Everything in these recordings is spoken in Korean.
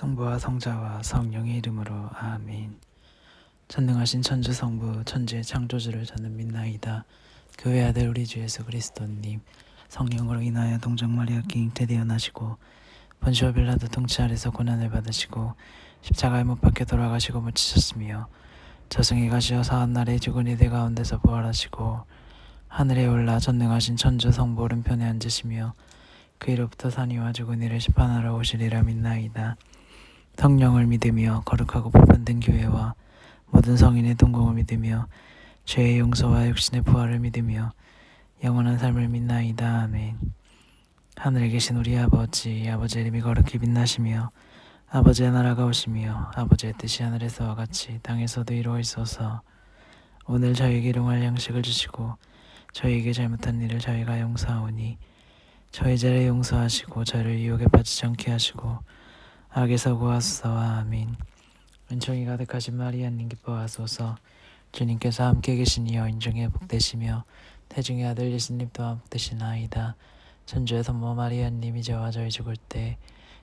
성부와 성자와 성령의 이름으로 아멘. 전능하신 천주 성부 천주의 창조주를 저는 믿나이다. 교회 아들 우리 주 예수 그리스도님 성령으로 인하여 동정 마리아께 잉태 되어 나시고 본시오 빌라도 통치 아래서 고난을 받으시고 십자가에 못 박혀 돌아가시고 묻히셨으며 저승에 가시어 사한 날에 죽은 이들 가운데서 부활하시고 하늘에 올라 전능하신 천주 성부 오른편에 앉으시며 그 이로부터 산이와 죽은 이를 심판하러 오시리라 믿나이다. 성령을 믿으며 거룩하고 보편된 교회와 모든 성인의 동공을 믿으며 죄의 용서와 육신의 부활을 믿으며 영원한 삶을 믿나이다. 아멘. 하늘에 계신 우리 아버지, 아버지의 이름이 거룩히 빛나시며 아버지의 나라가 오시며 아버지의 뜻이 하늘에서와 같이 땅에서도 이루어 있어서 오늘 저희에게 일용할 양식을 주시고 저희에게 잘못한 일을 저희가 용서하오니 저희 죄를 용서하시고 저를 유혹에 빠지지 않게 하시고 악에서 구하소서. 아멘. 은총이 가득하신 마리아님 기뻐하소서. 주님께서 함께 계시니 여인 중에 복되시며 태중의 아들 예수님 또한 복되시나이다. 천주의 선모 마리아님이 저와 저희 죽을 때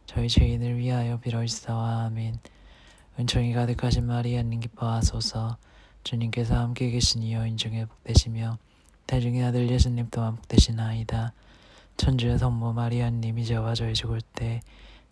저희 죄인을 위하여 빌어주시사 아멘. 은총이 가득하신 마리아님 기뻐하소서. 주님께서 함께 계시니 여 인 중에 복되시며 태중의 아들 예수님 또한 복되시나이다. 천주의 성모 마리아님이 저와 저희 죽을 때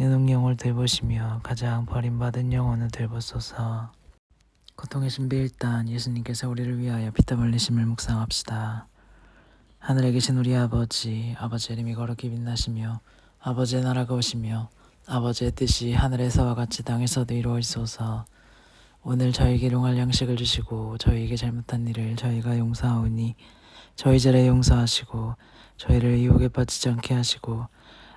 연옥 영을 돌보시며 가장 버림받은 영혼을 돌보소서. 고통의 신비 일단 예수님께서 우리를 위하여 피땀 흘리심을 묵상합시다. 하늘에 계신 우리 아버지 아버지의 이름이 거룩히 빛나시며 아버지의 나라가 오시며 아버지의 뜻이 하늘에서와 같이 땅에서도 이루어지소서. 오늘 저희에게 일용할 양식을 주시고 저희에게 잘못한 일을 저희가 용서하오니 저희 죄를 용서하시고 저희를 유혹에 빠지지 않게 하시고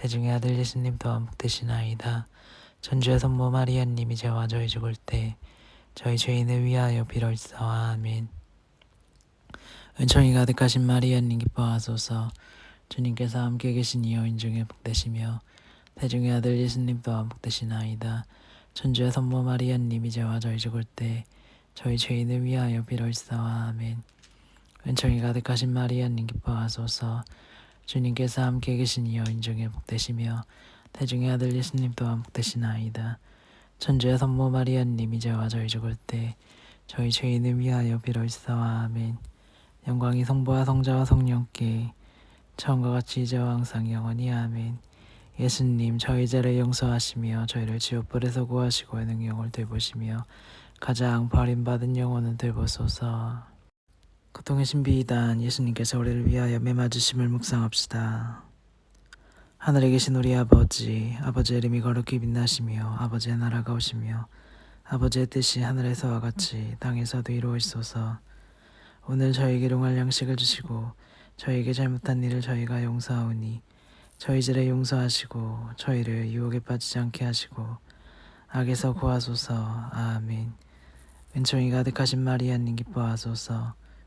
대중의 아들 예수님 또한 복되시나이다. 천주의 선모 마리아님이 저와 저희 죽을 때 저희 죄인을 위하여 빌어주시사 아멘. 은총이 가득하신 마리아님 기뻐하소서 주님께서 함께 계시니 여인 중에 복되시며 대중의 아들 예수님 또한 복되시나이다. 천주의 선모 마리아님이 저와 저희 죽을 때 저희 죄인을 위하여 빌어주시사 아멘. 은총이 가득하신 마리아님 기뻐하소서 주님께서 함께 계시니 여인 중에 복되시며 대중의 아들 예수님 또한 복되시나이다. 천주의 선모 마리아님이 저와 저희 죽을 때 저희 죄인을 위하여 빌어주사와 아멘. 영광이 성부와 성자와 성령께 처음과 같이 이제와 항상 영원히. 아멘. 예수님 저희 죄를 용서하시며 저희를 지옥불에서 구하시고 능력을 되보시며 가장 버림받은 영혼은 되보소서 고통의 신비이단 예수님께서 우리를 위하여 매맞으심을 묵상합시다. 하늘에 계신 우리 아버지 아버지의 이름이 거룩히 빛나시며 아버지의 나라가 오시며 아버지의 뜻이 하늘에서와 같이 땅에서도 이루어지소서. 오늘 저희에게 용할 양식을 주시고 저희에게 잘못한 일을 저희가 용서하오니 저희 죄를 용서하시고 저희를 유혹에 빠지지 않게 하시고 악에서 구하소서. 아멘. 은총이 가득하신 마리아님 기뻐하소서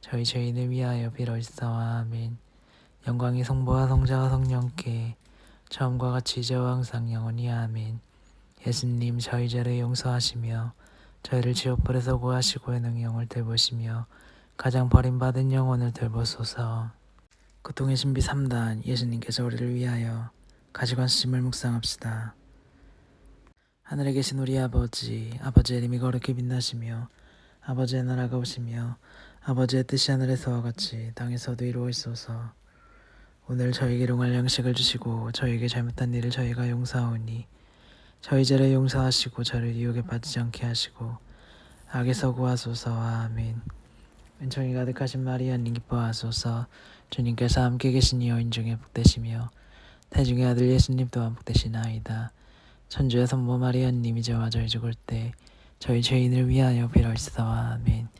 저희 죄인을 위하여 빌어주사와 아멘. 영광이 성부와 성자와 성령께 처음과 같이 이제와 항상 영원히 아멘. 예수님 저희 죄를 용서하시며 저희를 지옥불에서 구하시고 능영을 되보시며 가장 버림받은 영혼을 되보소서. 고통의 신비 3단 예수님께서 우리를 위하여 가시관심을 묵상합시다. 하늘에 계신 우리 아버지 아버지의 이름이 거룩히 빛나시며 아버지의 나라가 오시며 아버지의 뜻이 하늘에서와 같이 땅에서도 이루어지소서. 오늘 저에게 용할 양식을 주시고 저에게 잘못한 일을 저희가 용서하오니 저희 죄를 용서하시고 저를 유혹에 빠지지 않게 하시고 악에서 구하소서. 아멘. 은총이 가득하신 마리아님 기뻐하소서. 주님께서 함께 계신 여인 중에 복되시며 태중의 아들 예수님 또한 복되시나이다. 천주의 성모 마리아님 이제와 저희 죽을 때 저희 죄인을 위하여 빌어주소서. 아멘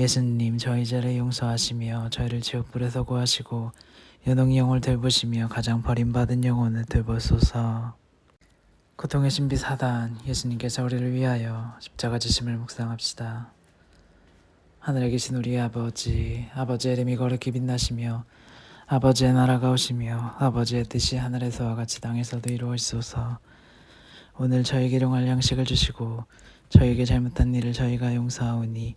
예수님 저희 죄를 용서하시며 저희를 지옥불에서 구하시고 연옥 영혼을 돌보시며 가장 버림받은 영혼을 돌보소서. 고통의 신비 사단 예수님께서 우리를 위하여 십자가 지심을 묵상합시다. 하늘에 계신 우리 아버지 아버지의 이름이 거룩히 빛나시며 아버지의 나라가 오시며 아버지의 뜻이 하늘에서와 같이 땅에서도 이루어지소서. 오늘 저에게 일용할 양식을 주시고 저에게 잘못한 일을 저희가 용서하오니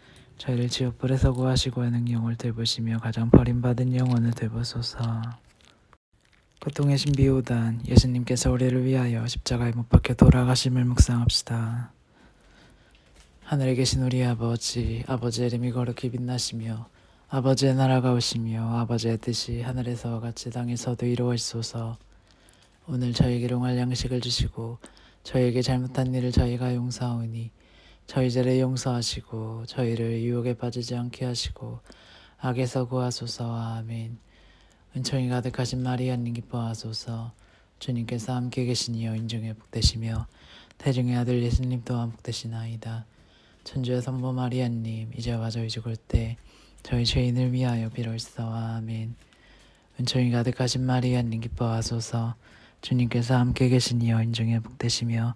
저희를 지옥 불에서 구하시고 하는 영을 되보시며 가장 버림받은 영혼을 되보소서. 고통의 신비호단 예수님께서 우리를 위하여 십자가에 못 박혀 돌아가심을 묵상합시다. 하늘에 계신 우리 아버지, 아버지의 이름이 거룩히 빛나시며 아버지의 나라가 오시며 아버지의 뜻이 하늘에서와 같이 땅에서도 이루어지소서. 오늘 저에게 용할 양식을 주시고 저에게 잘못한 일을 저희가 용서하오니 저희 죄를 용서하시고 저희를 유혹에 빠지지 않게 하시고 악에서 구하소서 아멘. 은총이 가득하신 마리아님 기뻐하소서. 주님께서 함께 계시니여 인중에 복되시며 태중의 아들 예수님 또한 복되시나이다. 천주의 선모 마리아님 이제와 저희 죽을 때 저희 죄인을 위하여 빌어주소서 아멘. 은총이 가득하신 마리아님 기뻐하소서. 주님께서 함께 계시니여 인중에 복되시며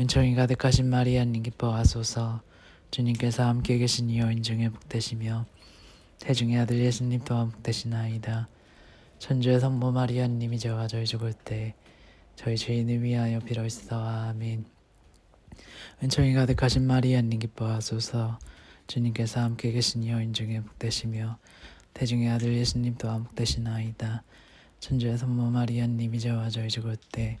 은총이 가득하신 마리아님 기뻐하소서. 주님께서 함께 계시니여 인중에 복되시며 태중의 아들 예수님 또한 복되시나이다. 천주의 선모 마리아님 이제와 저희 죽을 때 저희 죄인을 위하여 빌어주소서 아멘. 은총이 가득하신 마리아님 기뻐하소서. 주님께서 함께 계시니여 인 중에 복되시며 태중의 아들 예수님 또한 복되시나이다. 천주의 선모 마리아님 이제와 저희 죽을 때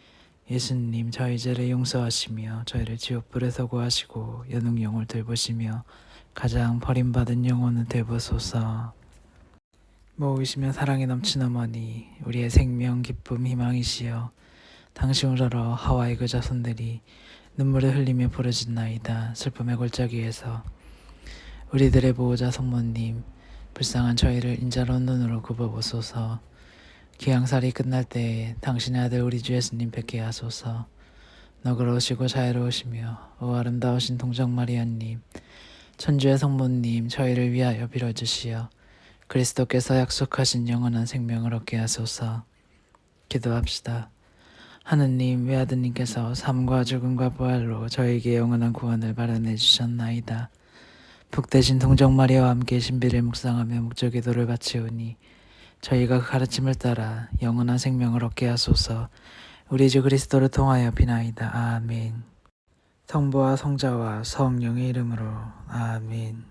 예수님 저희 죄를 용서하시며 저희를 지옥불에서 구하시고 연ung 영을 돌보시며 가장 버림받은 영혼을 되보소서. 모으시며 사랑에 넘친 어머니 우리의 생명 기쁨 희망이시여 당신으로 하와이 그 자손들이 눈물을 흘리며 부르짖나이다 슬픔의 골짜기에서 우리들의 보호자 성모님 불쌍한 저희를 인자로운 눈으로 굽어보소서 기양살이 끝날 때에 당신의 아들 우리 주 예수님 뵙게 하소서. 너그러우시고 자애로우시며 오 아름다우신 동정 마리아님 천주의 성모님 저희를 위하여 빌어주시어 그리스도께서 약속하신 영원한 생명을 얻게 하소서. 기도합시다. 하느님 외아드님께서 삶과 죽음과 부활로 저에게 영원한 구원을 마련해 주셨나이다. 복되신 동정 마리아와 함께 신비를 묵상하며 목적 기도를 바치오니 저희가 그 가르침을 따라 영원한 생명을 얻게 하소서. 우리 주 그리스도를 통하여 비나이다. 아멘. 성부와 성자와 성령의 이름으로 아멘.